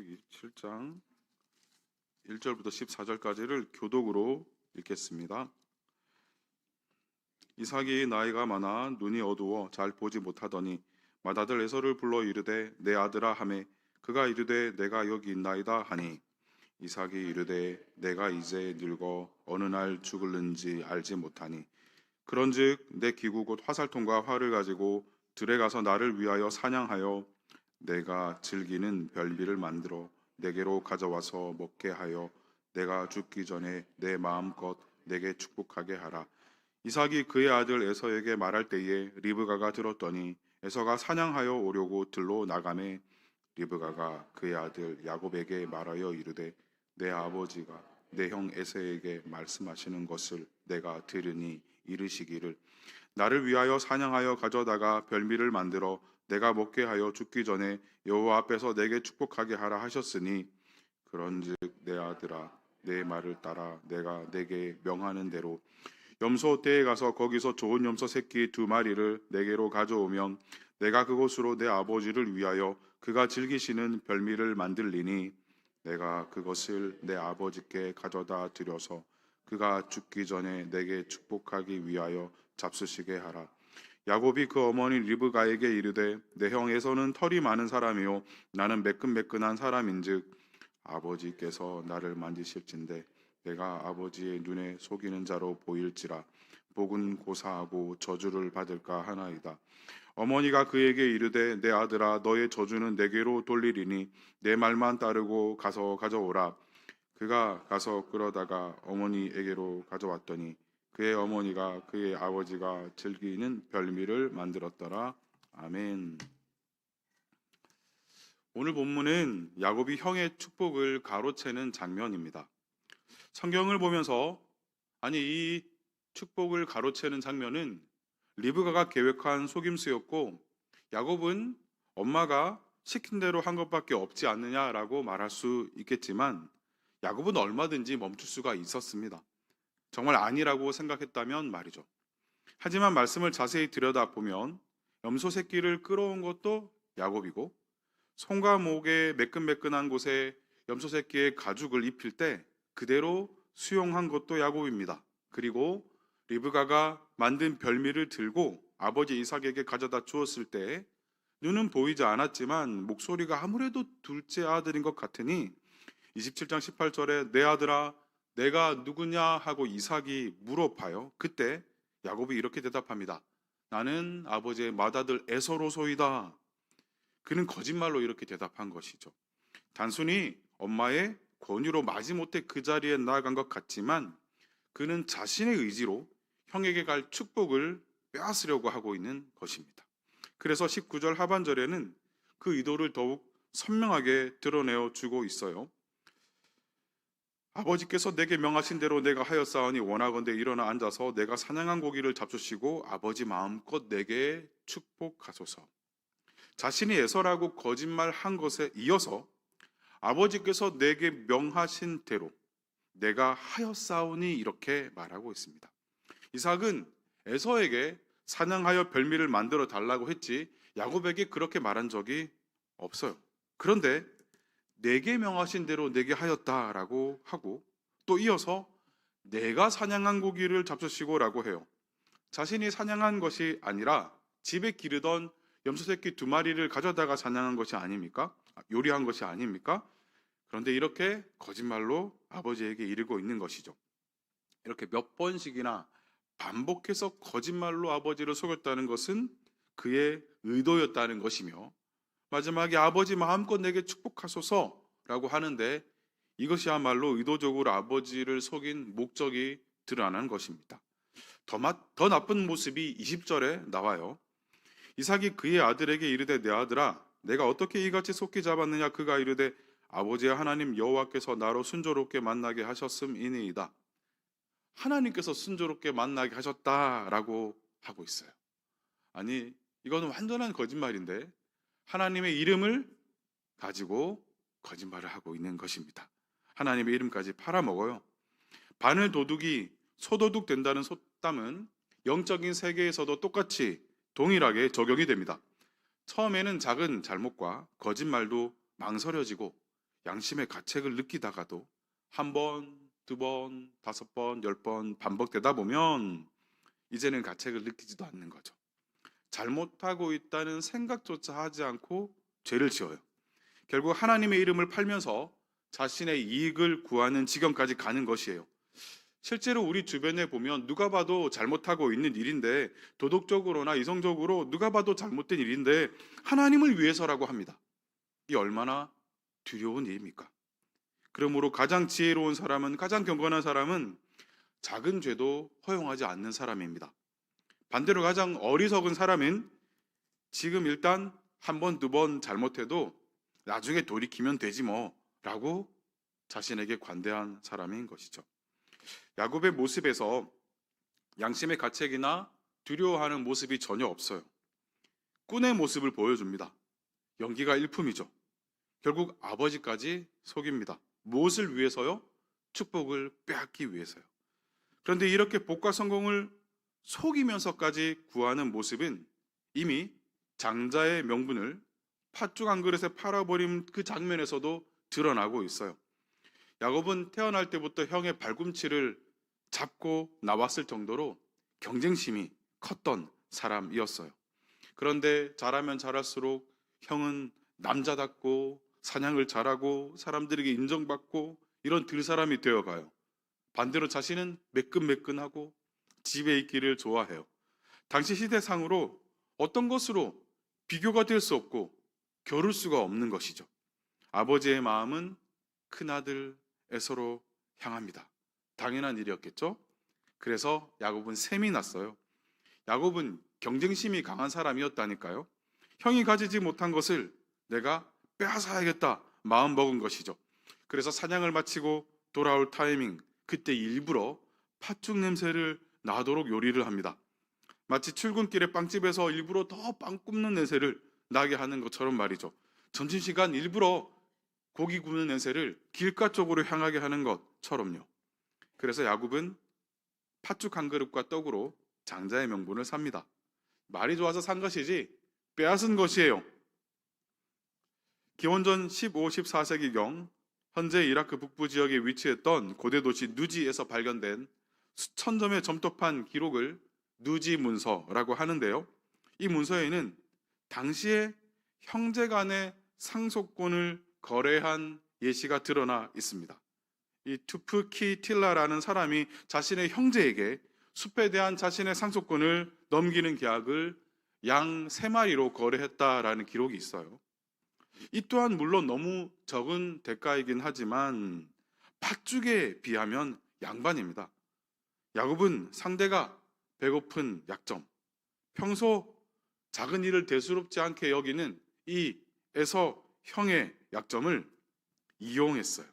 창세기 27장 1절부터 14절까지를 교독으로 읽겠습니다. 이삭이 나이가 많아 눈이 어두워 잘 보지 못하더니 맏아들 에서를 불러 이르되 내 아들아 하매 그가 이르되 내가 여기 있나이다 하니 이삭이 이르되 내가 이제 늙어 어느 날 죽을는지 알지 못하니 그런즉 내 기구 곧 화살통과 활을 가지고 들에 가서 나를 위하여 사냥하여 내가 즐기는 별미를 만들어 내게로 가져와서 먹게 하여 내가 죽기 전에 내 마음껏 내게 축복하게 하라. 이삭이 그의 아들 에서에게 말할 때에 리브가가 들었더니 에서가 사냥하여 오려고 들로 나가매 리브가가 그의 아들 야곱에게 말하여 이르되 내 아버지가 내 형 에서에게 말씀하시는 것을 내가 들으니 이르시기를 나를 위하여 사냥하여 가져다가 별미를 만들어 내가 먹게 하여 죽기 전에 여호와 앞에서 내게 축복하게 하라 하셨으니 그런즉 내 아들아 내 말을 따라 내가 내게 명하는 대로 염소 떼에 가서 거기서 좋은 염소 새끼 두 마리를 내게로 가져오면 내가 그곳으로 내 아버지를 위하여 그가 즐기시는 별미를 만들리니 내가 그것을 내 아버지께 가져다 드려서 그가 죽기 전에 내게 축복하기 위하여 잡수시게 하라. 야곱이 그 어머니 리브가에게 이르되 내 형에서는 털이 많은 사람이요 나는 매끈매끈한 사람인즉 아버지께서 나를 만지실진데 내가 아버지의 눈에 속이는 자로 보일지라 복은 고사하고 저주를 받을까 하나이다. 어머니가 그에게 이르되 내 아들아 너의 저주는 내게로 돌리리니 내 말만 따르고 가서 가져오라. 그가 가서 끌어다가 어머니에게로 가져왔더니 그의 어머니가 그의 아버지가 즐기는 별미를 만들었더라. 아멘. 오늘 본문은 야곱이 형의 축복을 가로채는 장면입니다. 성경을 보면서 아니 이 축복을 가로채는 장면은 리브가가 계획한 속임수였고 야곱은 엄마가 시킨 대로 한 것밖에 없지 않느냐라고 말할 수 있겠지만 야곱은 얼마든지 멈출 수가 있었습니다. 정말 아니라고 생각했다면 말이죠. 하지만 말씀을 자세히 들여다보면 염소 새끼를 끌어온 것도 야곱이고 손과 목에 매끈매끈한 곳에 염소 새끼의 가죽을 입힐 때 그대로 수용한 것도 야곱입니다. 그리고 리브가가 만든 별미를 들고 아버지 이삭에게 가져다 주었을 때 눈은 보이지 않았지만 목소리가 아무래도 둘째 아들인 것 같으니 27장 18절에 내 아들아 내가 누구냐 하고 이삭이 물어봐요. 그때 야곱이 이렇게 대답합니다. 나는 아버지의 맏아들 에서로소이다. 그는 거짓말로 이렇게 대답한 것이죠. 단순히 엄마의 권유로 마지못해 그 자리에 나아간 것 같지만 그는 자신의 의지로 형에게 갈 축복을 빼앗으려고 하고 있는 것입니다. 그래서 19절 하반절에는 그 의도를 더욱 선명하게 드러내어 주고 있어요. 아버지께서 내게 명하신 대로 내가 하였사오니 원하건대 일어나 앉아서 내가 사냥한 고기를 잡수시고 아버지 마음껏 내게 축복하소서. 자신이 애설하고 거짓말한 것에 이어서 아버지께서 내게 명하신 대로 내가 하였사오니 이렇게 말하고 있습니다. 이삭은 에서에게 사냥하여 별미를 만들어 달라고 했지 야곱에게 그렇게 말한 적이 없어요. 그런데 내게 명하신 대로 내게 하였다라고 하고 또 이어서 내가 사냥한 고기를 잡수시고라고 해요. 자신이 사냥한 것이 아니라 집에 기르던 염소 새끼 두 마리를 가져다가 사냥한 것이 아닙니까? 요리한 것이 아닙니까? 그런데 이렇게 거짓말로 아버지에게 이르고 있는 것이죠. 이렇게 몇 번씩이나 반복해서 거짓말로 아버지를 속였다는 것은 그의 의도였다는 것이며 마지막에 아버지 마음껏 내게 축복하소서라고 하는데 이것이야말로 의도적으로 아버지를 속인 목적이 드러나는 것입니다. 더, 마, 더 나쁜 모습이 20절에 나와요. 이삭이 그의 아들에게 이르되 내 아들아 내가 어떻게 이같이 속히 잡았느냐 그가 이르되 아버지의 하나님 여호와께서 나로 순조롭게 만나게 하셨음이니이다. 하나님께서 순조롭게 만나게 하셨다라고 하고 있어요. 아니 이거는 완전한 거짓말인데 하나님의 이름을 가지고 거짓말을 하고 있는 것입니다. 하나님의 이름까지 팔아먹어요. 바늘 도둑이 소도둑 된다는 속담은 영적인 세계에서도 똑같이 동일하게 적용이 됩니다. 처음에는 작은 잘못과 거짓말도 망설여지고 양심의 가책을 느끼다가도 한 번, 두 번, 다섯 번, 열 번 반복되다 보면 이제는 가책을 느끼지도 않는 거죠. 잘못하고 있다는 생각조차 하지 않고 죄를 지어요. 결국 하나님의 이름을 팔면서 자신의 이익을 구하는 지경까지 가는 것이에요. 실제로 우리 주변에 보면 누가 봐도 잘못하고 있는 일인데 도덕적으로나 이성적으로 누가 봐도 잘못된 일인데 하나님을 위해서라고 합니다. 이 얼마나 두려운 일입니까? 그러므로 가장 지혜로운 사람은 가장 경건한 사람은 작은 죄도 허용하지 않는 사람입니다. 반대로 가장 어리석은 사람은 지금 일단 한 번, 두 번 잘못해도 나중에 돌이키면 되지 뭐 라고 자신에게 관대한 사람인 것이죠. 야곱의 모습에서 양심의 가책이나 두려워하는 모습이 전혀 없어요. 꾼의 모습을 보여줍니다. 연기가 일품이죠. 결국 아버지까지 속입니다. 무엇을 위해서요? 축복을 빼앗기 위해서요. 그런데 이렇게 복과 성공을 속이면서까지 구하는 모습은 이미 장자의 명분을 팥죽 한 그릇에 팔아버린 그 장면에서도 드러나고 있어요. 야곱은 태어날 때부터 형의 발꿈치를 잡고 나왔을 정도로 경쟁심이 컸던 사람이었어요. 그런데 자라면 자랄수록 형은 남자답고 사냥을 잘하고 사람들에게 인정받고 이런 들사람이 되어가요. 반대로 자신은 매끈매끈하고 집에 있기를 좋아해요. 당시 시대상으로 어떤 것으로 비교가 될 수 없고 겨룰 수가 없는 것이죠. 아버지의 마음은 큰아들 에서로 향합니다. 당연한 일이었겠죠? 그래서 야곱은 셈이 났어요. 야곱은 경쟁심이 강한 사람이었다니까요. 형이 가지지 못한 것을 내가 빼앗아야겠다 마음 먹은 것이죠. 그래서 사냥을 마치고 돌아올 타이밍 그때 일부러 팥죽 냄새를 나도록 요리를 합니다. 마치 출근길에 빵집에서 일부러 더 빵 굽는 냄새를 나게 하는 것처럼 말이죠. 점심시간 일부러 고기 구우는 냄새를 길가 쪽으로 향하게 하는 것처럼요. 그래서 야곱은 팥죽 한 그릇과 떡으로 장자의 명분을 삽니다. 말이 좋아서 산 것이지 빼앗은 것이에요. 기원전 15, 14세기경 현재 이라크 북부 지역에 위치했던 고대 도시 누지에서 발견된 수천 점의 점토판 기록을 누지 문서라고 하는데요. 이 문서에는 당시에 형제 간의 상속권을 거래한 예시가 드러나 있습니다. 이 투프키 틸라라는 사람이 자신의 형제에게 숲에 대한 자신의 상속권을 넘기는 계약을 양 세 마리로 거래했다라는 기록이 있어요. 이 또한 물론 너무 적은 대가이긴 하지만 팥죽에 비하면 양반입니다. 야곱은 상대가 배고픈 약점, 평소 작은 일을 대수롭지 않게 여기는 이 에서 형의 약점을 이용했어요.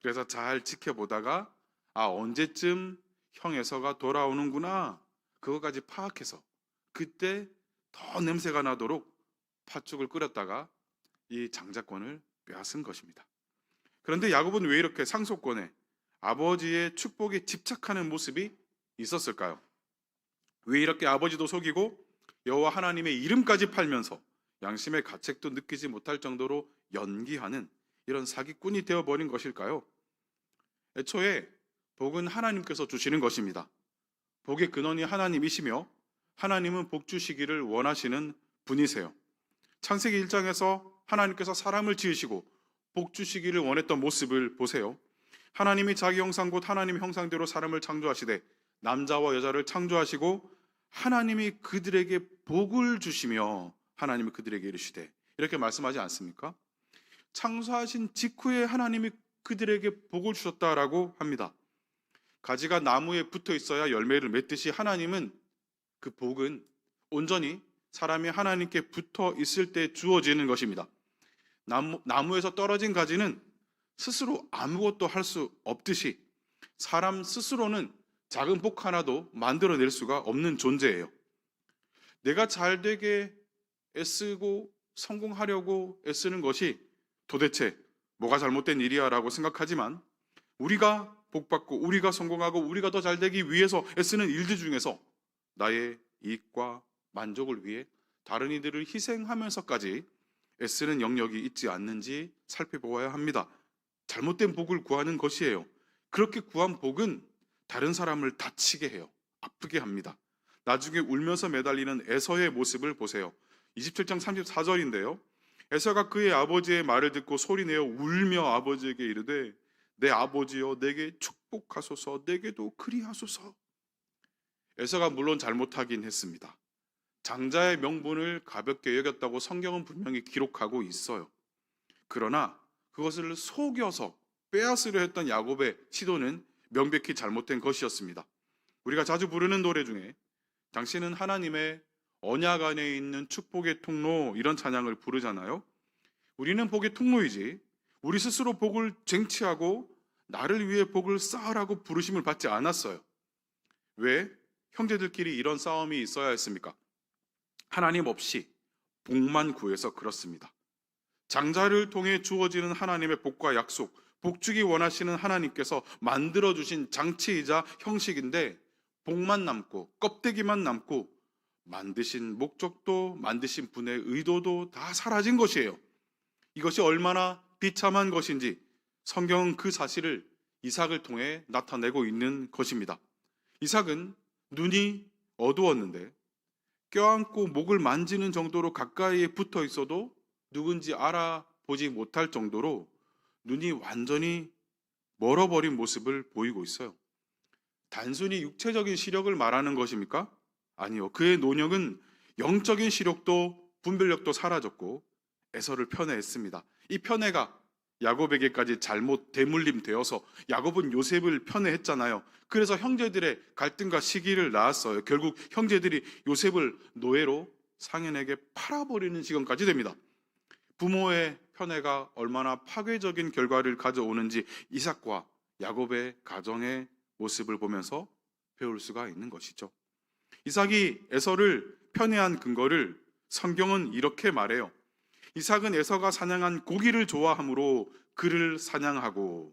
그래서 잘 지켜보다가 아 언제쯤 형에서가 돌아오는구나 그거까지 파악해서 그때 더 냄새가 나도록 팥죽을 끓였다가 이 장자권을 빼앗은 것입니다. 그런데 야곱은 왜 이렇게 상속권에 아버지의 축복에 집착하는 모습이 있었을까요? 왜 이렇게 아버지도 속이고 여호와 하나님의 이름까지 팔면서 양심의 가책도 느끼지 못할 정도로 연기하는 이런 사기꾼이 되어버린 것일까요? 애초에 복은 하나님께서 주시는 것입니다. 복의 근원이 하나님이시며 하나님은 복 주시기를 원하시는 분이세요. 창세기 1장에서 하나님께서 사람을 지으시고 복 주시기를 원했던 모습을 보세요. 하나님이 자기 형상 곧 하나님 형상대로 사람을 창조하시되 남자와 여자를 창조하시고 하나님이 그들에게 복을 주시며 하나님이 그들에게 이르시되 이렇게 말씀하지 않습니까? 창조하신 직후에 하나님이 그들에게 복을 주셨다라고 합니다. 가지가 나무에 붙어 있어야 열매를 맺듯이 하나님은 그 복은 온전히 사람이 하나님께 붙어 있을 때 주어지는 것입니다. 나무, 나무에서 떨어진 가지는 스스로 아무것도 할 수 없듯이 사람 스스로는 작은 복 하나도 만들어낼 수가 없는 존재예요. 내가 잘 되게 애쓰고 성공하려고 애쓰는 것이 도대체 뭐가 잘못된 일이야 라고 생각하지만 우리가 복받고 우리가 성공하고 우리가 더 잘 되기 위해서 애쓰는 일들 중에서 나의 이익과 만족을 위해 다른 이들을 희생하면서까지 애쓰는 영역이 있지 않는지 살펴보아야 합니다. 잘못된 복을 구하는 것이에요. 그렇게 구한 복은 다른 사람을 다치게 해요. 아프게 합니다. 나중에 울면서 매달리는 에서의 모습을 보세요. 27장 34절인데요. 에서가 그의 아버지의 말을 듣고 소리내어 울며 아버지에게 이르되 내 아버지여 내게 축복하소서 내게도 그리하소서. 에서가 물론 잘못하긴 했습니다. 장자의 명분을 가볍게 여겼다고 성경은 분명히 기록하고 있어요. 그러나 그것을 속여서 빼앗으려 했던 야곱의 시도는 명백히 잘못된 것이었습니다. 우리가 자주 부르는 노래 중에 당신은 하나님의 언약 안에 있는 축복의 통로 이런 찬양을 부르잖아요. 우리는 복의 통로이지 우리 스스로 복을 쟁취하고 나를 위해 복을 쌓으라고 부르심을 받지 않았어요. 왜 형제들끼리 이런 싸움이 있어야 했습니까? 하나님 없이 복만 구해서 그렇습니다. 장자를 통해 주어지는 하나님의 복과 약속, 복주기 원하시는 하나님께서 만들어 주신 장치이자 형식인데 복만 남고 껍데기만 남고 만드신 목적도 만드신 분의 의도도 다 사라진 것이에요. 이것이 얼마나 비참한 것인지 성경은 그 사실을 이삭을 통해 나타내고 있는 것입니다. 이삭은 눈이 어두웠는데 껴안고 목을 만지는 정도로 가까이에 붙어 있어도 누군지 알아보지 못할 정도로 눈이 완전히 멀어버린 모습을 보이고 있어요. 단순히 육체적인 시력을 말하는 것입니까? 아니요. 그의 노력은 영적인 시력도 분별력도 사라졌고 에서를 편애했습니다. 이 편애가 야곱에게까지 잘못 대물림 되어서 야곱은 요셉을 편애했잖아요. 그래서 형제들의 갈등과 시기를 낳았어요. 결국 형제들이 요셉을 노예로 상인에게 팔아버리는 시간까지 됩니다. 부모의 편애가 얼마나 파괴적인 결과를 가져오는지 이삭과 야곱의 가정의 모습을 보면서 배울 수가 있는 것이죠. 이삭이 에서를 편애한 근거를 성경은 이렇게 말해요. 이삭은 에서가 사냥한 고기를 좋아하므로 그를 사냥하고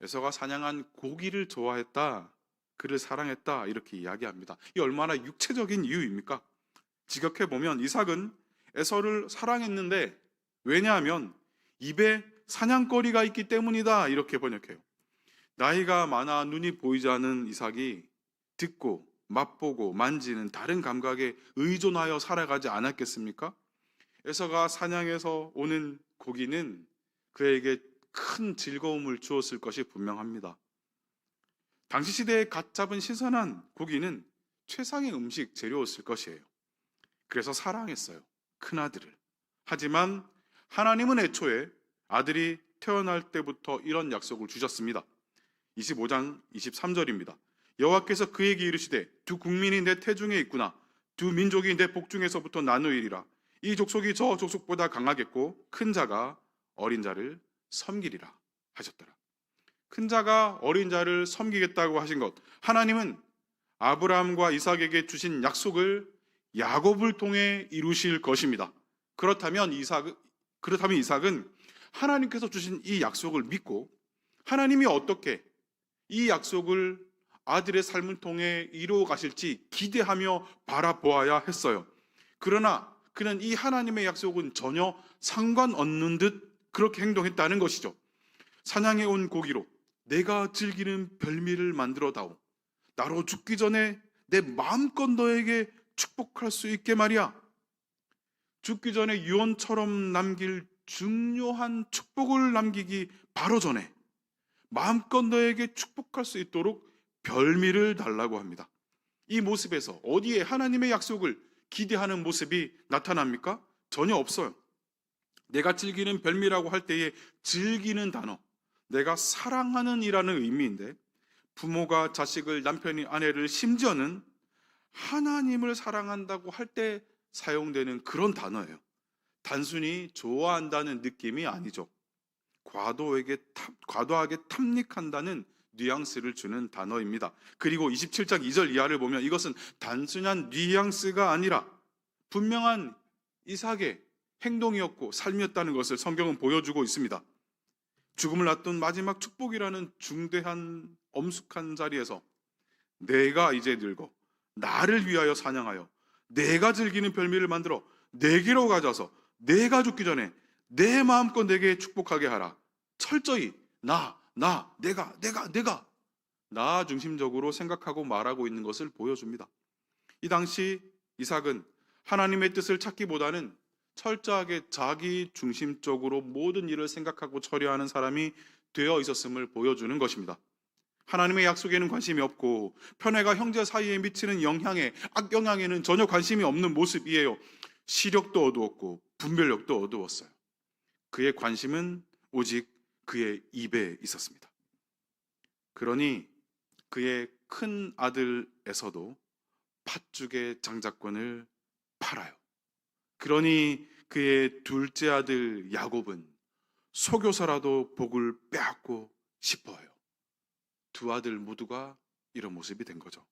에서가 사냥한 고기를 좋아했다. 그를 사랑했다. 이렇게 이야기합니다. 이 얼마나 육체적인 이유입니까? 지각해 보면 이삭은 에서를 사랑했는데 왜냐하면 입에 사냥거리가 있기 때문이다. 이렇게 번역해요. 나이가 많아 눈이 보이지 않은 이삭이 듣고 맛보고 만지는 다른 감각에 의존하여 살아가지 않았겠습니까? 에서가 사냥해서 오는 고기는 그에게 큰 즐거움을 주었을 것이 분명합니다. 당시 시대에 갓 잡은 신선한 고기는 최상의 음식 재료였을 것이에요. 그래서 사랑했어요. 큰 아들을. 하지만 하나님은 애초에 아들이 태어날 때부터 이런 약속을 주셨습니다. 25장 23절입니다. 여호와께서 그에게 이르시되 두 국민이 내 태중에 있구나 두 민족이 내 복중에서부터 나누이리라 이 족속이 저 족속보다 강하겠고 큰 자가 어린 자를 섬기리라 하셨더라. 큰 자가 어린 자를 섬기겠다고 하신 것 하나님은 아브라함과 이삭에게 주신 약속을 야곱을 통해 이루실 것입니다. 그렇다면 이삭 그렇다면 이삭은 하나님께서 주신 이 약속을 믿고 하나님이 어떻게 이 약속을 아들의 삶을 통해 이루어 가실지 기대하며 바라보아야 했어요. 그러나 그는 이 하나님의 약속은 전혀 상관없는 듯 그렇게 행동했다는 것이죠. 사냥해 온 고기로 내가 즐기는 별미를 만들어 다오. 나로 죽기 전에 내 마음껏 너에게 축복할 수 있게 말이야. 죽기 전에 유언처럼 남길 중요한 축복을 남기기 바로 전에 마음껏 너에게 축복할 수 있도록 별미를 달라고 합니다. 이 모습에서 어디에 하나님의 약속을 기대하는 모습이 나타납니까? 전혀 없어요. 내가 즐기는 별미라고 할 때에 즐기는 단어, 내가 사랑하는 이라는 의미인데 부모가 자식을 남편이 아내를 심지어는 하나님을 사랑한다고 할 때 사용되는 그런 단어예요. 단순히 좋아한다는 느낌이 아니죠. 과도에게 탐, 과도하게 탐닉한다는 뉘앙스를 주는 단어입니다. 그리고 27장 2절 이하를 보면 이것은 단순한 뉘앙스가 아니라 분명한 이삭의 행동이었고 삶이었다는 것을 성경은 보여주고 있습니다. 죽음을 앞둔 마지막 축복이라는 중대한 엄숙한 자리에서 내가 이제 늙어 나를 위하여 사냥하여 내가 즐기는 별미를 만들어 내게로 가져서 내가 죽기 전에 내 마음껏 내게 축복하게 하라. 철저히 나, 나, 내가, 내가, 내가 나 중심적으로 생각하고 말하고 있는 것을 보여줍니다. 이 당시 이삭은 하나님의 뜻을 찾기보다는 철저하게 자기 중심적으로 모든 일을 생각하고 처리하는 사람이 되어 있었음을 보여주는 것입니다. 하나님의 약속에는 관심이 없고 편애가 형제 사이에 미치는 영향에 악영향에는 전혀 관심이 없는 모습이에요. 시력도 어두웠고 분별력도 어두웠어요. 그의 관심은 오직 그의 입에 있었습니다. 그러니 그의 큰 아들에서도 팥죽의 장자권을 팔아요. 그러니 그의 둘째 아들 야곱은 속여서라도 복을 빼앗고 싶어요. 두 아들 모두가 이런 모습이 된 거죠.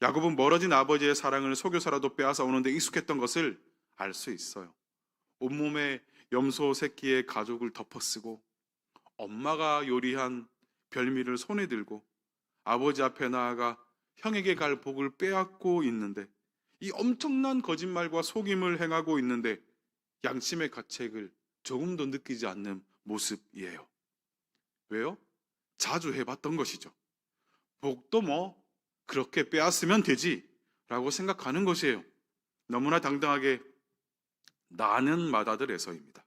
야곱은 멀어진 아버지의 사랑을 속여서라도 빼앗아 오는데 익숙했던 것을 알 수 있어요. 온몸에 염소 새끼의 가족을 덮어쓰고 엄마가 요리한 별미를 손에 들고 아버지 앞에 나아가 형에게 갈 복을 빼앗고 있는데 이 엄청난 거짓말과 속임을 행하고 있는데 양심의 가책을 조금도 느끼지 않는 모습이에요. 왜요? 자주 해봤던 것이죠. 복도 뭐 그렇게 빼앗으면 되지 라고 생각하는 것이에요. 너무나 당당하게 나는 마다들에서입니다.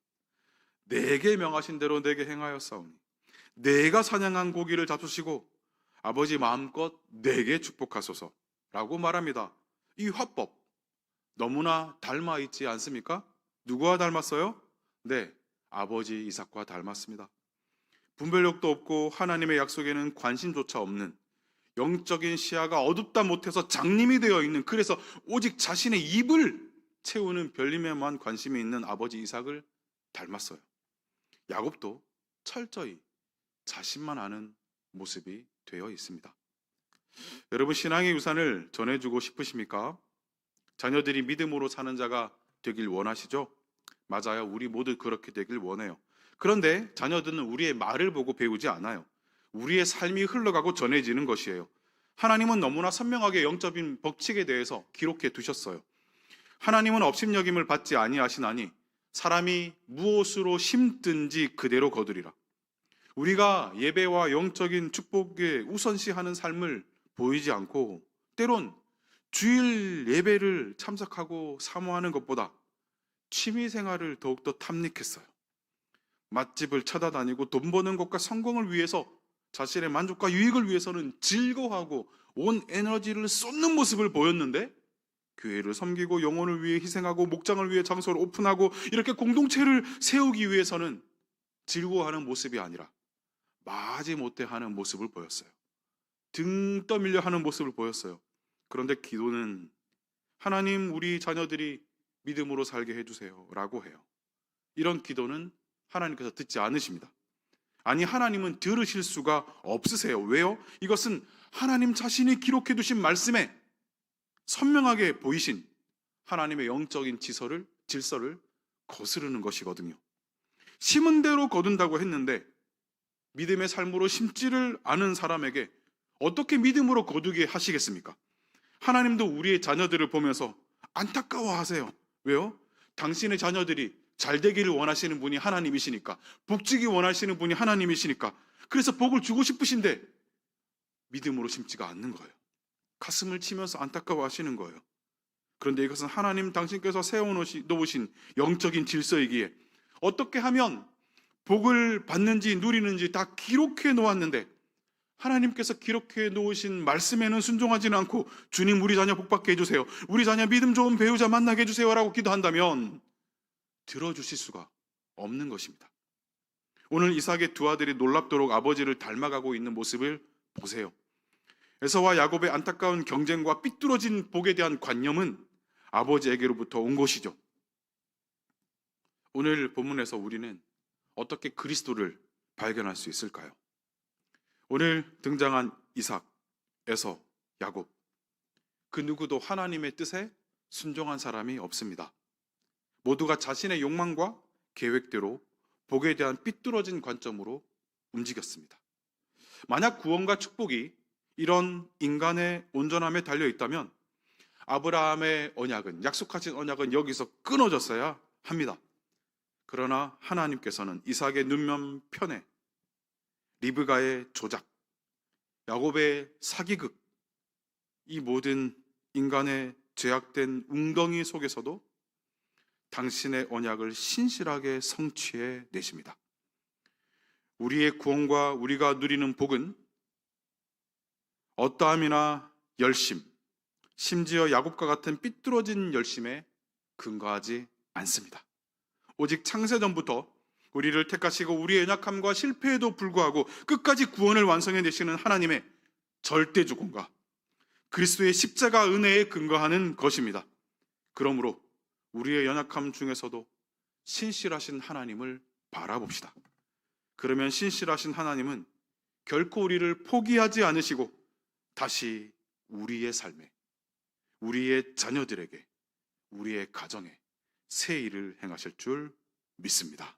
내게 명하신 대로 내게 행하였사오니 내가 사냥한 고기를 잡수시고 아버지 마음껏 내게 축복하소서 라고 말합니다. 이 화법 너무나 닮아 있지 않습니까? 누구와 닮았어요? 네, 아버지 이삭과 닮았습니다. 분별력도 없고 하나님의 약속에는 관심조차 없는 영적인 시야가 어둡다 못해서 장님이 되어 있는 그래서 오직 자신의 입을 채우는 별림에만 관심이 있는 아버지 이삭을 닮았어요. 야곱도 철저히 자신만 아는 모습이 되어 있습니다. 여러분 신앙의 유산을 전해주고 싶으십니까? 자녀들이 믿음으로 사는 자가 되길 원하시죠? 맞아요. 우리 모두 그렇게 되길 원해요. 그런데 자녀들은 우리의 말을 보고 배우지 않아요. 우리의 삶이 흘러가고 전해지는 것이에요. 하나님은 너무나 선명하게 영적인 법칙에 대해서 기록해 두셨어요. 하나님은 업신여김을 받지 아니하시나니 사람이 무엇으로 심든지 그대로 거두리라. 우리가 예배와 영적인 축복에 우선시하는 삶을 보이지 않고 때론 주일 예배를 참석하고 사모하는 것보다 취미 생활을 더욱더 탐닉했어요. 맛집을 찾아다니고 돈 버는 것과 성공을 위해서 자신의 만족과 유익을 위해서는 즐거워하고 온 에너지를 쏟는 모습을 보였는데 교회를 섬기고 영혼을 위해 희생하고 목장을 위해 장소를 오픈하고 이렇게 공동체를 세우기 위해서는 즐거워하는 모습이 아니라 마지 못해 하는 모습을 보였어요. 등 떠밀려 하는 모습을 보였어요. 그런데 기도는 하나님 우리 자녀들이 믿음으로 살게 해주세요 라고 해요. 이런 기도는 하나님께서 듣지 않으십니다. 아니 하나님은 들으실 수가 없으세요. 왜요? 이것은 하나님 자신이 기록해 두신 말씀에 선명하게 보이신 하나님의 영적인 지서를 질서를 거스르는 것이거든요. 심은 대로 거둔다고 했는데 믿음의 삶으로 심지를 않은 사람에게 어떻게 믿음으로 거두게 하시겠습니까? 하나님도 우리의 자녀들을 보면서 안타까워하세요. 왜요? 당신의 자녀들이 잘 되기를 원하시는 분이 하나님이시니까, 복지기 원하시는 분이 하나님이시니까, 그래서 복을 주고 싶으신데 믿음으로 심지가 않는 거예요. 가슴을 치면서 안타까워 하시는 거예요. 그런데 이것은 하나님 당신께서 세워놓으신 영적인 질서이기에 어떻게 하면 복을 받는지 누리는지 다 기록해 놓았는데 하나님께서 기록해 놓으신 말씀에는 순종하지는 않고 주님 우리 자녀 복받게 해주세요. 우리 자녀 믿음 좋은 배우자 만나게 해주세요라고 기도한다면 들어주실 수가 없는 것입니다. 오늘 이삭의 두 아들이 놀랍도록 아버지를 닮아가고 있는 모습을 보세요. 에서와 야곱의 안타까운 경쟁과 삐뚤어진 복에 대한 관념은 아버지에게로부터 온 것이죠. 오늘 본문에서 우리는 어떻게 그리스도를 발견할 수 있을까요? 오늘 등장한 이삭, 에서, 야곱. 그 누구도 하나님의 뜻에 순종한 사람이 없습니다. 모두가 자신의 욕망과 계획대로 복에 대한 삐뚤어진 관점으로 움직였습니다. 만약 구원과 축복이 이런 인간의 온전함에 달려 있다면 아브라함의 언약은 약속하신 언약은 여기서 끊어졌어야 합니다. 그러나 하나님께서는 이삭의 눈면 편에 리브가의 조작, 야곱의 사기극, 이 모든 인간의 죄악된 웅덩이 속에서도 당신의 언약을 신실하게 성취해 내십니다. 우리의 구원과 우리가 누리는 복은 어떠함이나 열심, 심지어 야곱과 같은 삐뚤어진 열심에 근거하지 않습니다. 오직 창세전부터 우리를 택하시고 우리의 연약함과 실패에도 불구하고 끝까지 구원을 완성해 내시는 하나님의 절대 주권과 그리스도의 십자가 은혜에 근거하는 것입니다. 그러므로 우리의 연약함 중에서도 신실하신 하나님을 바라봅시다. 그러면 신실하신 하나님은 결코 우리를 포기하지 않으시고 다시 우리의 삶에, 우리의 자녀들에게, 우리의 가정에 새 일을 행하실 줄 믿습니다.